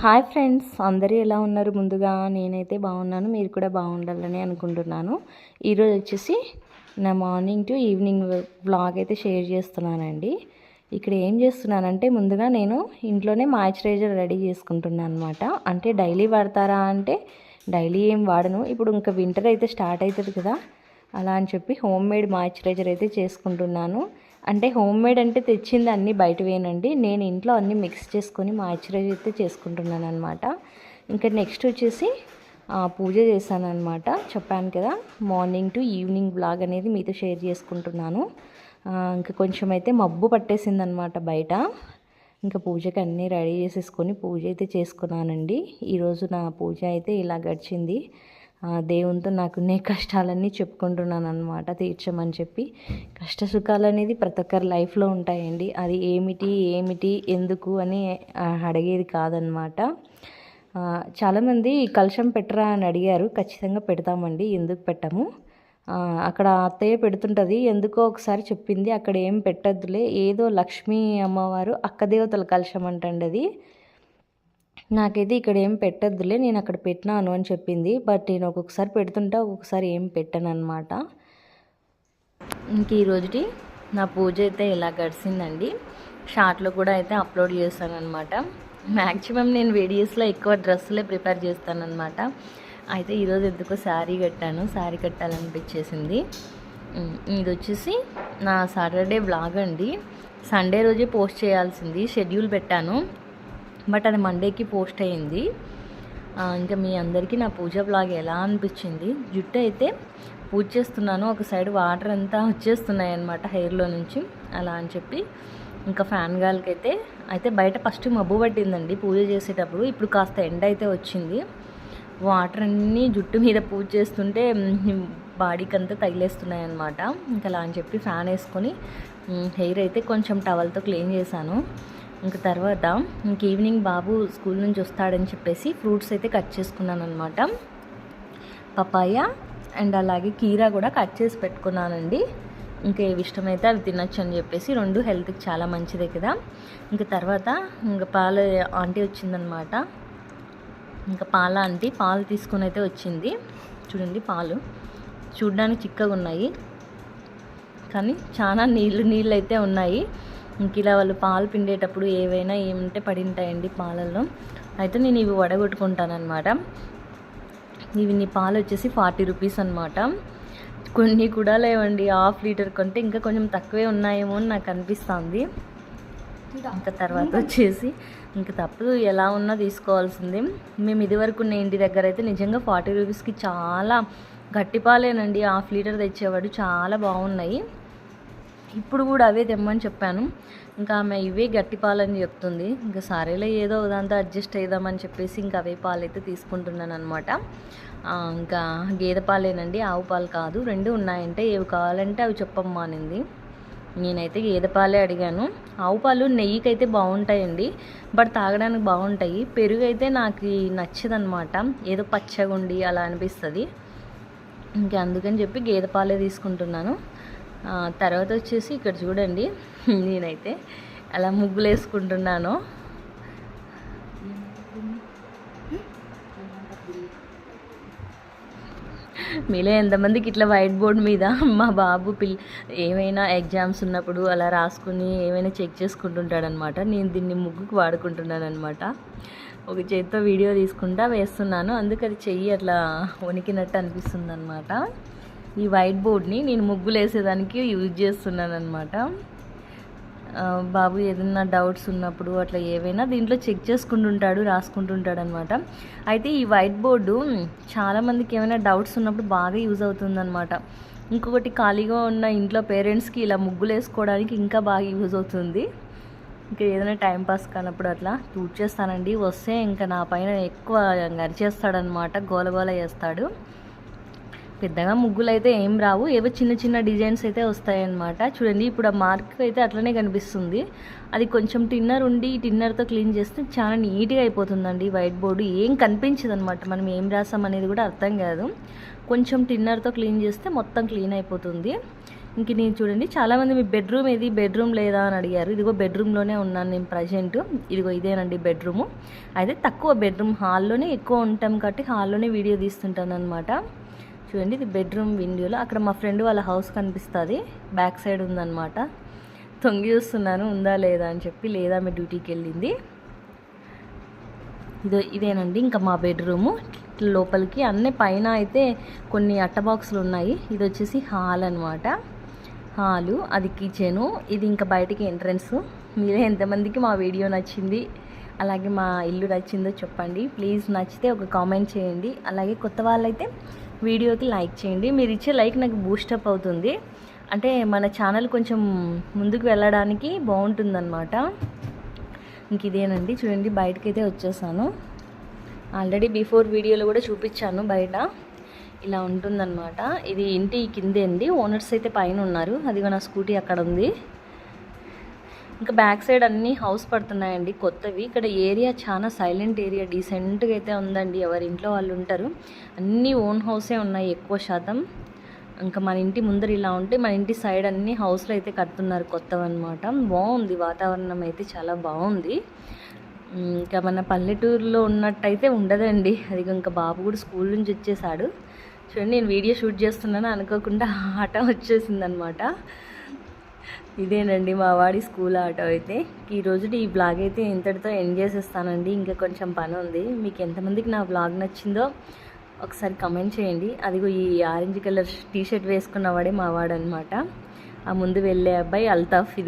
Hi friends అందరూ ఎలా ఉన్నారు? ముందుగా నేనైతే బాగున్నాను మీరు కూడా బాగుండాలని అనుకుంటున్నాను. ఈరోజు వచ్చేసి నా మార్నింగ్ టు ఈవినింగ్ వ్లాగ్ అయితే షేర్ చేస్తున్నానండి. ఇక్కడ ఏం చేస్తున్నానంటే ముందుగా నేను ఇంట్లోనే మాయిశ్చరైజర్ రెడీ చేసుకుంటున్నాను అనమాట అంటే డైలీ వాడతారా అంటే డైలీ ఏం వాడను. ఇప్పుడు ఇంకా వింటర్ అయితే స్టార్ట్ అవుతుంది కదా అలా అని చెప్పి హోమ్ మేడ్ మాయిశ్చరైజర్ అయితే చేసుకుంటున్నాను. అంటే హోమ్ మేడ్ అంటే తెచ్చింది అన్నీ బయటవేనండి. నేను ఇంట్లో అన్నీ మిక్స్ చేసుకొని మాయిశ్చరైజ్ అయితే చేసుకుంటున్నాను అనమాట ఇంకా నెక్స్ట్ వచ్చేసి పూజ చేశాను అనమాట చెప్పాను కదా మార్నింగ్ టు ఈవినింగ్ బ్లాగ్ అనేది మీతో షేర్ చేసుకుంటున్నాను. ఇంకా కొంచెం అయితే మబ్బు పట్టేసింది అనమాట బయట. ఇంకా పూజకి అన్నీ రెడీ చేసేసుకొని పూజ అయితే చేసుకున్నానండి. ఈరోజు నా పూజ అయితే ఇలా గడిచింది. దేవునితో నాకున్నే కష్టాలన్నీ చెప్పుకుంటున్నాను అనమాట తీర్చమని చెప్పి. కష్ట సుఖాలు అనేది ప్రతి ఒక్కరి లైఫ్లో ఉంటాయండి. అది ఏమిటి ఏమిటి ఎందుకు అని అడిగేది కాదనమాట చాలామంది కలశం పెట్టరా అని అడిగారు. ఖచ్చితంగా పెడతామండి. ఎందుకు పెట్టము? అక్కడ అత్తయ్య పెడుతుంటుంది. ఎందుకో ఒకసారి చెప్పింది. అక్కడ ఏం పెట్టద్దులే. ఏదో లక్ష్మీ అమ్మవారు అక్క దేవతల కలశం అంటండి అది నాకైతే ఇక్కడ ఏం పెట్టద్దులే నేను అక్కడ పెట్టినాను అని చెప్పింది. బట్ నేను ఒక్కొక్కసారి పెడుతుంటా ఒక్కొక్కసారి ఏం పెట్టాను అనమాట ఇంక ఈరోజుటి నా పూజ అయితే ఇలా గడిచిందండి షార్ట్లో కూడా అయితే అప్లోడ్ చేస్తానమాట మ్యాక్సిమం నేను వీడియోస్లో ఎక్కువ డ్రెస్సులే ప్రిపేర్ చేస్తానమాట అయితే ఈరోజు ఎందుకో శారీ కట్టాను శారీ కట్టాలనిపించేసింది. ఇది వచ్చేసి నా సాటర్డే బ్లాగ్ అండి. సండే రోజే పోస్ట్ చేయాల్సింది షెడ్యూల్ పెట్టాను. బట్ అది మండేకి పోస్ట్ అయ్యింది. ఇంకా మీ అందరికీ నా పూజ బ్లాగ్ ఎలా అనిపించింది? జుట్టు అయితే పూజ చేస్తున్నాను. ఒక సైడ్ వాటర్ అంతా వచ్చేస్తున్నాయి అనమాట హెయిర్లో నుంచి. అలా అని చెప్పి ఇంకా ఫ్యాన్ గాలికైతే అయితే బయట ఫస్ట్ మబ్బు పట్టిందండి పూజ చేసేటప్పుడు. ఇప్పుడు కాస్త ఎండ అయితే వచ్చింది. వాటర్ అన్నీ జుట్టు మీద పూజ చేస్తుంటే బాడీకి అంతా తగిలేస్తున్నాయి అనమాట ఇంకా అలా అని చెప్పి ఫ్యాన్ వేసుకొని హెయిర్ అయితే కొంచెం టవల్తో క్లీన్ చేశాను. ఇంకా తర్వాత ఇంక ఈవినింగ్ బాబు స్కూల్ నుంచి వస్తాడని చెప్పేసి ఫ్రూట్స్ అయితే కట్ చేసుకున్నాను అనమాట పపాయ అండ్ అలాగే కీరా కూడా కట్ చేసి పెట్టుకున్నానండి. ఇంకా ఏవి ఇష్టమైతే అవి తినొచ్చు అని చెప్పేసి రెండు హెల్త్కి చాలా మంచిదే కదా. ఇంకా తర్వాత ఇంకా పాల ఆంటీ వచ్చిందనమాట ఇంకా పాల ఆంటీ పాలు తీసుకుని అయితే వచ్చింది. చూడండి పాలు. చూడడానికి చిక్కగా ఉన్నాయి కానీ చాలా నీళ్ళు నీళ్ళు అయితే ఉన్నాయి. ఇలా వాళ్ళు పాలు పిండేటప్పుడు ఏవైనా ఏమంటే పడి ఉంటాయండి పాలల్లో. అయితే నేను ఇవి వడగొట్టుకుంటానమాట ఇవి నీ పాలు వచ్చేసి ఫార్టీ రూపీస్ అనమాట కొన్ని కూడా లేవండి హాఫ్ లీటర్ కొంటే ఇంకా కొంచెం తక్కువే ఉన్నాయేమో అని నాకు అనిపిస్తుంది. ఇంకా తర్వాత వచ్చేసి ఇంకా తప్పదు ఎలా ఉన్నా తీసుకోవాల్సింది. మేము ఇదివరకు ఉన్న ఇంటి దగ్గర అయితే నిజంగా ఫార్టీ రూపీస్కి చాలా గట్టి పాలేనండి హాఫ్ లీటర్ తెచ్చేవాడు చాలా బాగున్నాయి. ఇప్పుడు కూడా అవే తెమ్మని చెప్పాను. ఇంకా ఆమె ఇవే గట్టి పాలని చెప్తుంది. ఇంకా సారేలో ఏదో దాంతో అడ్జస్ట్ అయిదామని చెప్పేసి ఇంకా అవే పాలు అయితే తీసుకుంటున్నాను అనమాట ఇంకా గేదె పాలేనండి ఆవు పాలు కాదు. రెండు ఉన్నాయంటే ఏవి కావాలంటే అవి చెప్పమ్మా అనింది. నేనైతే గేదె పాలే అడిగాను. ఆవు పాలు నెయ్యికి అయితే బాగుంటాయండి బట్ తాగడానికి బాగుంటాయి. పెరుగు అయితే నాకు నచ్చదనమాట ఏదో పచ్చగుండి అలా అనిపిస్తుంది. ఇంకా అందుకని చెప్పి గేదె పాలే తీసుకుంటున్నాను. తర్వాత వచ్చేసి ఇక్కడ చూడండి నేనైతే అలా ముగ్గులు వేసుకుంటున్నాను మీలో ఎంతమందికి ఇట్లా వైట్ బోర్డ్ మీద మా బాబు పిల్ ఏమైనా ఎగ్జామ్స్ ఉన్నప్పుడు అలా రాసుకుని ఏమైనా చెక్ చేసుకుంటుంటాడనమాట నేను దీన్ని ముగ్గుకు వాడుకుంటున్నాను అనమాట ఒక చేతితో వీడియో తీసుకుంటా వేస్తున్నాను. అందుకు అది చెయ్యి అట్లా వణికినట్టు అనిపిస్తుంది అనమాట ఈ వైట్ బోర్డ్ని నేను ముగ్గులు వేసేదానికి యూజ్ చేస్తున్నాను అనమాట బాబు ఏదైనా డౌట్స్ ఉన్నప్పుడు అట్లా ఏవైనా దీంట్లో చెక్ చేసుకుంటుంటాడు రాసుకుంటుంటాడు అనమాట అయితే ఈ వైట్ బోర్డు చాలామందికి ఏమైనా డౌట్స్ ఉన్నప్పుడు బాగా యూజ్ అవుతుందన్నమాట. ఇంకొకటి ఖాళీగా ఉన్న ఇంట్లో పేరెంట్స్కి ఇలా ముగ్గులు వేసుకోవడానికి ఇంకా బాగా యూజ్ అవుతుంది. ఇంకా ఏదైనా టైం పాస్ కానప్పుడు అట్లా టూట్ చేస్తానండి వస్తే ఇంకా నా పైన ఎక్కువ అరిచేస్తాడనమాట గోలగోల చేస్తాడు. పెద్దగా ముగ్గులు అయితే ఏం రావు. ఏవో చిన్న చిన్న డిజైన్స్ అయితే వస్తాయన్నమాట. చూడండి ఇప్పుడు ఆ మార్క్ అయితే అట్లనే కనిపిస్తుంది. అది కొంచెం టిన్నర్ ఉండి టిన్నర్తో క్లీన్ చేస్తే చాలా నీట్గా అయిపోతుందండి వైట్ బోర్డు. ఏం కనిపించదు అనమాట మనం ఏం రాసాం అనేది కూడా అర్థం కాదు. కొంచెం టిన్నర్తో క్లీన్ చేస్తే మొత్తం క్లీన్ అయిపోతుంది. ఇంక నేను చూడండి చాలామంది మీ బెడ్రూమ్ ఏది బెడ్రూమ్ లేదా అని అడిగారు. ఇదిగో బెడ్రూమ్లోనే ఉన్నాను నేను ప్రజెంట్. ఇదిగో ఇదేనండి బెడ్రూము. అయితే తక్కువ బెడ్రూమ్ హాల్లోనే ఎక్కువ ఉంటాం కాబట్టి హాల్లోనే వీడియో తీస్తుంటాను అనమాట చూడండి ఇది బెడ్రూమ్ విండోలో. అక్కడ మా ఫ్రెండ్ వాళ్ళ హౌస్ కనిపిస్తుంది. బ్యాక్ సైడ్ ఉందన్నమాట. తొంగి చూస్తున్నాను ఉందా లేదా అని చెప్పి లేదా మీ డ్యూటీకి వెళ్ళింది. ఇదో ఇదేనండి ఇంకా మా బెడ్రూము. లోపలికి అన్నీ పైన అయితే కొన్ని అట్ట బాక్సులు ఉన్నాయి. ఇది వచ్చేసి హాల్ అనమాట హాలు అది కిచెను ఇది ఇంకా బయటికి ఎంట్రన్స్. మీరే ఎంతమందికి మా వీడియో నచ్చింది అలాగే మా ఇల్లు నచ్చిందో చెప్పండి. ప్లీజ్ నచ్చితే ఒక కామెంట్ చేయండి. అలాగే కొత్త వాళ్ళైతే వీడియోకి లైక్ చేయండి. మీరు ఇచ్చే లైక్ నాకు బూస్టప్ అవుతుంది. అంటే మన ఛానల్ కొంచెం ముందుకు వెళ్ళడానికి బాగుంటుందన్నమాట. ఇంక ఇదేనండి. చూడండి బయటకైతే వచ్చేసాను. ఆల్రెడీ బిఫోర్ వీడియోలో కూడా చూపించాను బయట. ఇలా ఉంటుందన్నమాట. ఇది ఇంటి కిందే అండి. ఓనర్స్ అయితే పైన ఉన్నారు. అదిగో నా స్కూటీ అక్కడ ఉంది. ఇంకా బ్యాక్ సైడ్ అన్ని హౌస్ పడుతున్నాయండి కొత్తవి. ఇక్కడ ఏరియా చాలా సైలెంట్ ఏరియా డీసెంట్గా అయితే ఉందండి. ఎవరి ఇంట్లో వాళ్ళు ఉంటారు. అన్నీ ఓన్ హౌసే ఉన్నాయి ఎక్కువ శాతం. ఇంకా మన ఇంటి ముందర ఇలా ఉంటే మన ఇంటి సైడ్ అన్ని హౌస్లు అయితే కడుతున్నారు కొత్తవన్నమాట. బాగుంది వాతావరణం అయితే చాలా బాగుంది. ఇంకా మన పల్లెటూరులో ఉన్నట్టయితే ఉండదండి. అది ఇంకా బాబు కూడా స్కూల్ నుంచి వచ్చేసాడు. చూడండి నేను వీడియో షూట్ చేస్తున్నాను అనుకోకుండా ఆట వచ్చేసిందనమాట ఇదేనండి మా వాడి స్కూల్ ఆటో అయితే. ఈ రోజు ఈ బ్లాగ్ అయితే ఇంతటితో ఎండ్ చేసేస్తానండి. ఇంకా కొంచెం పని ఉంది. మీకు ఎంతమందికి నా బ్లాగ్ నచ్చిందో ఒకసారి కమెంట్ చేయండి. అదిగో ఈ ఆరెంజ్ కలర్ టీషర్ట్ వేసుకున్న వేసుకున్నవాడే మా వాడు ఆ ముందు వెళ్ళే అబ్బాయి అల్తాఫ్ ఇది.